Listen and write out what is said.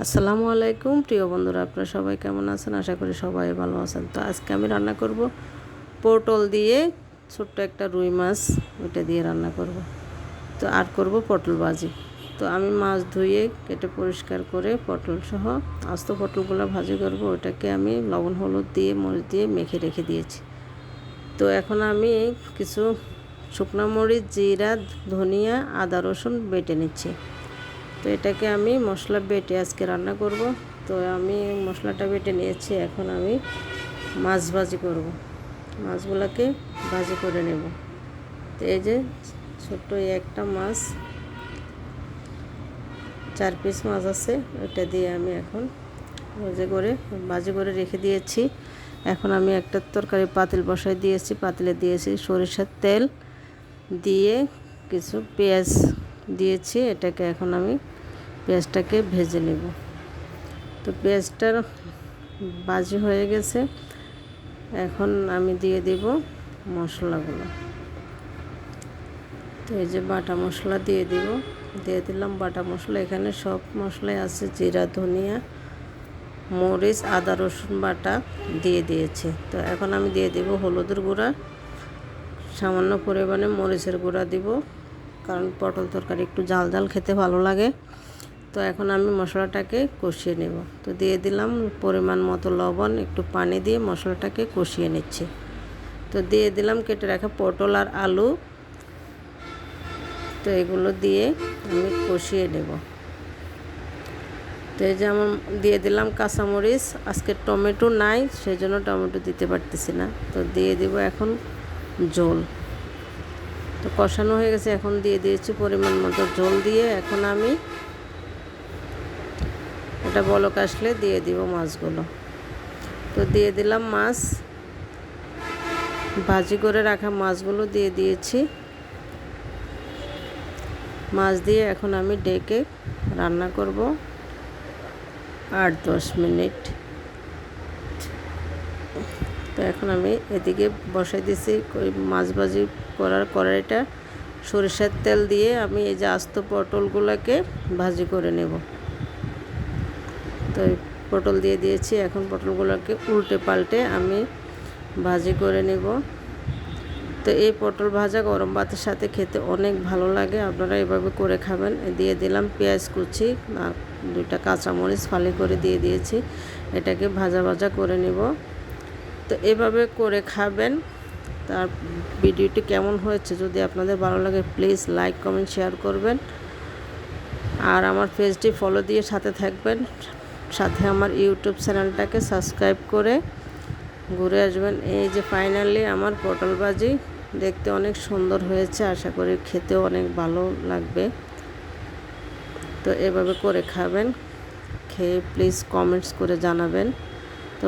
আসসালামু আলাইকুম। প্রিয় বন্ধুরা, আপনারা সবাই কেমন আছেন? আশা করি সবাই ভালো আছেন। তো আজকে আমি রান্না করব পটল দিয়ে ছোট্ট একটা রুই মাছ, ওইটা দিয়ে রান্না করব। তো আর করব পটল ভাজি। তো আমি মাছ ধুয়ে কেটে পরিষ্কার করে পটল সহ আস্ত পটলগুলো ভাজি করব। ওটাকে আমি লবণ, হলুদ দিয়ে, মরিচ দিয়ে মেখে রেখে দিয়েছি। তো এখন আমি কিছু শুকনো মরিচ, জিরা, ধনিয়া, আদা, রসুন বেটে নিচ্ছি। তো এটাকে আমি মশলা বেটে আজকে রান্না করব। তো আমি মশলাটা বেটে নিয়েছি, এখন আমি মাছ ভাজি করব। মাছগুলোকে ভাজি করে নেব। তো এই যে ছোট্ট একটা মাছ, চার পিস মাছ আছে ওটা দিয়ে আমি এখন ভাজি করে ভাজি করে রেখে দিয়েছি। এখন আমি একটা তরকারি পাতিল বসাই দিয়েছি, পাতিলে দিয়েছি সরিষার তেল, দিয়ে কিছু পেঁয়াজ দিয়েছি, এটাকে এখন আমি পেঁয়াজটাকে ভেজে নেব। তো পেঁয়াজটার বাজি হয়ে গেছে। এখন আমি দিয়ে দেব মশলাগুলো। তো এই যে বাটা মশলা দিয়ে দিব। দিয়ে দিলাম বাটা মশলা। এখানে সব মশলাই আছে। জিরা, ধনিয়া, মরিচ, আদা, রসুন বাটা দিয়ে দিয়েছে। তো এখন আমি দিয়ে দেব হলুদের গুঁড়া। সামান্য পরিমাণে মরিচের গুঁড়া দিব। কারণ পটল তরকারি একটু জাল জাল খেতে ভালো লাগে। তো এখন আমি মশলাটাকে কষিয়ে নেব। তো দিয়ে দিলাম পরিমাণ মতো লবণ, একটু পানি দিয়ে মশলাটাকে কষিয়ে নিচ্ছি। তো দিয়ে দিলাম কেটে রাখা পটল আর আলু। তো এগুলো দিয়ে আমি কষিয়ে নেব। তো এই যে আমার দিয়ে দিলাম কাঁচামরিচ, আজকে টমেটো নাই সেই জন্য টমেটো দিতে পারতেছি না। তো দিয়ে দিব এখন জল। তো কষানো হয়ে গেছে, এখন দিয়ে দিয়েছি পরিমাণ মতো জল দিয়ে। এখন আমি এটা বলক আসলে দিয়ে দিব মাছগুলো। তো দিয়ে দিলাম মাছ। ভাজি করে রাখা মাছগুলো দিয়ে দিয়েছি। মাছ দিয়ে এখন আমি ডেকে রান্না করব আট দশ মিনিট। তো এখন আমি এদিকে বসাই দিছি ওই মাছ ভাজি করার কড়াইটা। সরিষার তেল দিয়ে আমি এই যে আস্ত পটলগুলোকে ভাজি করে নেব। তো পটল দিয়ে দিয়েছি। এখন পটলগুলোকে উল্টে পাল্টে আমি ভাজি করে নেব। তো এই পটল ভাজা গরম ভাতের সাথে খেতে অনেক ভালো লাগে। আপনারা এভাবে করে খাবেন। দিয়ে দিলাম পেঁয়াজ কুচি আর দুইটা কাঁচামরিচ ফালি করে দিয়ে দিয়েছি। এটাকে ভাজা ভাজা করে নেব। তো এভাবে করে খাবেন। তার ভিডিওটি কেমন হয়েছে যদি আপনাদের ভালো লাগে, প্লিজ লাইক, কমেন্ট, শেয়ার করবেন। আর আমার পেজটি ফলো দিয়ে সাথে থাকবেন। সাথে আমার ইউটিউব চ্যানেলটাকে সাবস্ক্রাইব করে ঘুরে আসবেন। এই যে ফাইনালি আমার পটল ভাজি দেখতে অনেক সুন্দর হয়েছে, আশা করি খেতেও অনেক ভালো লাগবে। তো এভাবে করে খাবেন, খেয়ে প্লিজ কমেন্টস করে জানাবেন। তো